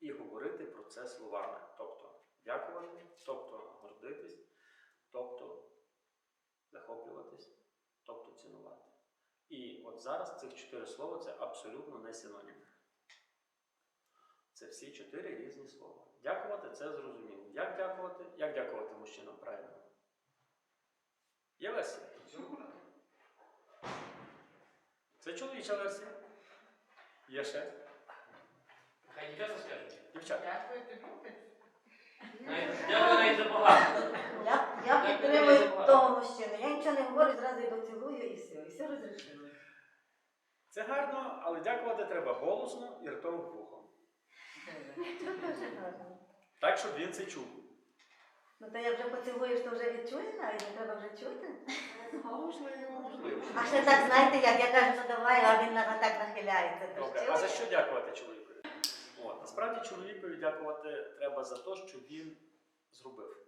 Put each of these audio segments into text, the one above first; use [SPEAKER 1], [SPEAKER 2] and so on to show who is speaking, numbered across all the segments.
[SPEAKER 1] і говорити про це словами. Тобто дякувати, тобто гордитись, тобто захоплюватись, тобто цінувати. І от зараз цих чотири слова це абсолютно не синоніми. Це всі чотири різні слова. Дякувати це зрозуміло. Як дякувати? Як дякувати мужчинам правильно? Є версія? Це чоловіча версія. Є ще?
[SPEAKER 2] Хай дівчата скажуть.
[SPEAKER 1] Дівчата.
[SPEAKER 3] Дякую.
[SPEAKER 2] Навіть- за багато.
[SPEAKER 4] Я, я
[SPEAKER 2] Так,
[SPEAKER 4] підтримую
[SPEAKER 2] так.
[SPEAKER 4] того мужчину. Я нічого не говорю, зразу йду цілую і все. І все розрішило.
[SPEAKER 1] Це гарно, але дякувати треба голосно і ртом вухом.
[SPEAKER 4] Це дуже гарно.
[SPEAKER 1] Так, щоб він це чув.
[SPEAKER 4] Ну то я вже поцілуєш, то вже відчує навіть, не треба вже чути.
[SPEAKER 1] Можливо, можливо.
[SPEAKER 4] А ще так, знаєте, як я кажу, ну давай, а він на так нахиляється.
[SPEAKER 1] Добре, а за що дякувати чоловікові? Насправді чоловікові дякувати треба за те, що він зробив.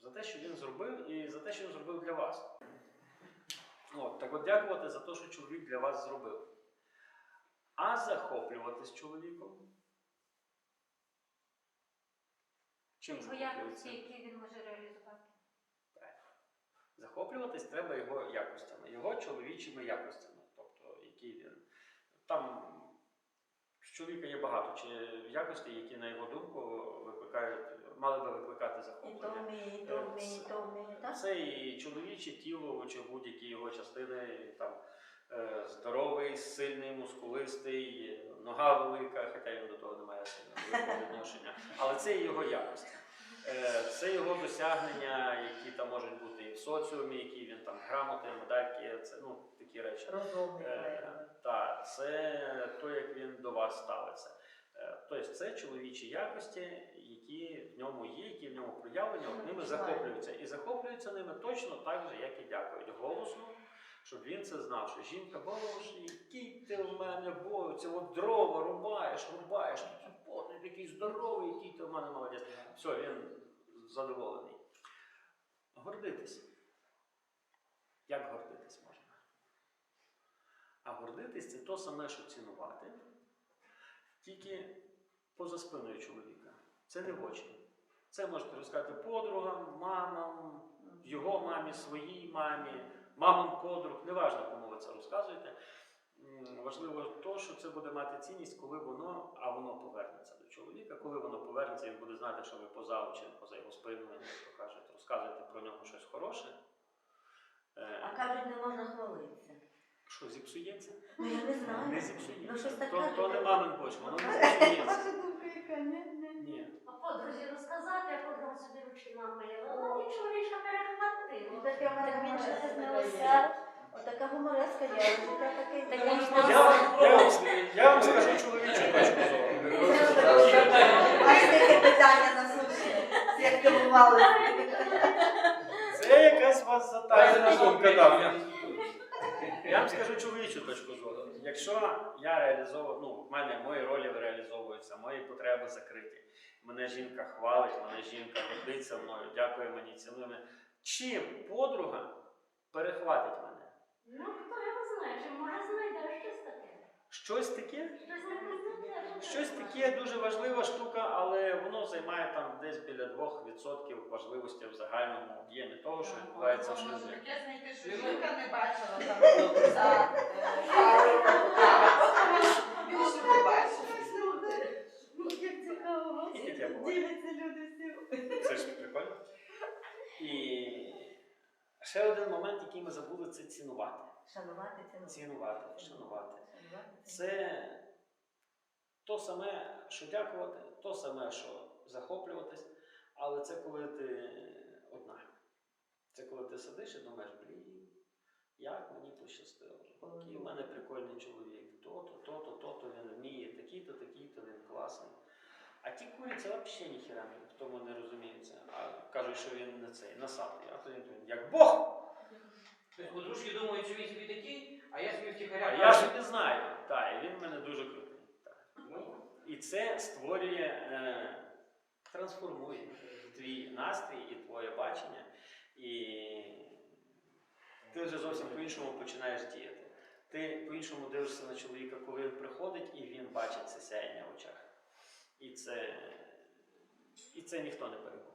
[SPEAKER 1] За те, що він зробив, і за те, що він зробив для вас. От, так от дякувати за те, що чоловік для вас зробив. А захоплюватись чоловіком. Чим
[SPEAKER 5] Його якості, які він може реалізувати.
[SPEAKER 1] Захоплюватись треба його якостями, його чоловічими якостями. Тобто, які він. Там чоловіка є багато чи якостей, які, на його думку, викликають, мали би викликати
[SPEAKER 4] І
[SPEAKER 1] захоплення.
[SPEAKER 4] і то вміє, і то так?
[SPEAKER 1] Це і чоловіче тіло, чи будь-які його частини, там е, здоровий, сильний, мускулистий, нога велика, хоча він до того не має сильно великого відношення. Але це і його якості. Е, Це його досягнення, які там можуть бути і в соціумі, які він там грамоти, медальки, це ну такі речі.
[SPEAKER 4] Розумний.
[SPEAKER 1] Це то, як він до вас ставиться. Е, Тобто це чоловічі якості, які в ньому є, які в ньому проявлені, от ними захоплюються. І захоплюються ними точно так же, як і дякують. Голосно, щоб він це знав, що жінка, боже, який ти в мене боже, це от дрова рубаєш, рубаєш, такий потний, такий здоровий, який ти в мене молодець. Все, він задоволений. Гордитись. Як гордитись гордитись це то саме, що цінувати, тільки поза спиною чоловіка. Це не в очі. Це можете розказати подругам, мамам, його мамі, своїй мамі, мамам подруг, неважно, кому ви це розказуєте. Важливо то, що це буде мати цінність, коли воно, а воно повернеться до чоловіка. Коли воно повернеться, він буде знати, що ви поза очі, поза його спиною, кажуть, розказуєте про нього щось хороше. Е,
[SPEAKER 4] А кажуть, не можна хвалитися.
[SPEAKER 1] Що зіпсується?
[SPEAKER 4] Ну я не знаю.
[SPEAKER 1] Не зіпсується.
[SPEAKER 4] Ну, щось таке
[SPEAKER 1] то, то не мамин борщ, воно не зіпсується.
[SPEAKER 4] Ваша ні.
[SPEAKER 5] А подрузі розказати, а подруга собі ручки намила. Ну, чоловічка перехватила.
[SPEAKER 4] Ну, таке мене
[SPEAKER 5] Так він же
[SPEAKER 4] гумореска
[SPEAKER 5] знялася.
[SPEAKER 4] Отака гумореска є, але життя таке.
[SPEAKER 5] Так
[SPEAKER 4] Я
[SPEAKER 5] він
[SPEAKER 4] не
[SPEAKER 5] ж.
[SPEAKER 1] Я, вам- я, вам, я вам скажу чоловічу точку зору.
[SPEAKER 4] А таке питання насущне. Як дивувалися.
[SPEAKER 1] Це якась у вас затайна думка там. Я вам скажу чоловічу точку зору. Якщо я реалізовую, ну, в мене мої ролі реалізовуються, мої потреби закриті. Мене жінка хвалить, мене жінка гордиться мною, дякує мені, цінує мене. Чим подруга перехватить мене?
[SPEAKER 5] Ну, хто його знає, чи може знайде щось таке.
[SPEAKER 1] Щось таке?
[SPEAKER 5] Щось
[SPEAKER 1] таке дуже важлива штука, але воно займає там десь біля 2% важливості в загальному об'ємі того, що відбувається в шлюбі.
[SPEAKER 3] таке знайти, що жінка не бачила там
[SPEAKER 4] цікаво.
[SPEAKER 1] І таке буває.
[SPEAKER 4] Діляться люди всі.
[SPEAKER 1] Це ж прикольно. І ще один момент, який ми забули, це цінувати.
[SPEAKER 4] Шанувати ціну.
[SPEAKER 1] Цінувати, шанувати. Це то саме, що дякувати, то саме, що захоплюватись, але це коли ти одна. Це коли ти сидиш і думаєш, блін, як мені пощастило. Який в мене прикольний чоловік, то-то, то-то, то-то він вміє, такий-то, такий-то він класний. А ті куриці взагалі ніхіра в тому не розуміються. А кажуть, що він не цей, насадний, а то він як Бог!
[SPEAKER 2] Тобто подружки думають, що він собі такий, а я собі
[SPEAKER 1] А
[SPEAKER 2] втіхаря.
[SPEAKER 1] я собі знаю, так, і він в мене дуже крутий. Так. Ну, і це створює, е, трансформує твій настрій і твоє бачення, і ти вже зовсім по-іншому починаєш діяти. Ти по-іншому дивишся на чоловіка, коли він приходить і він бачить це сяєння в очах. І це, і це ніхто не переконує.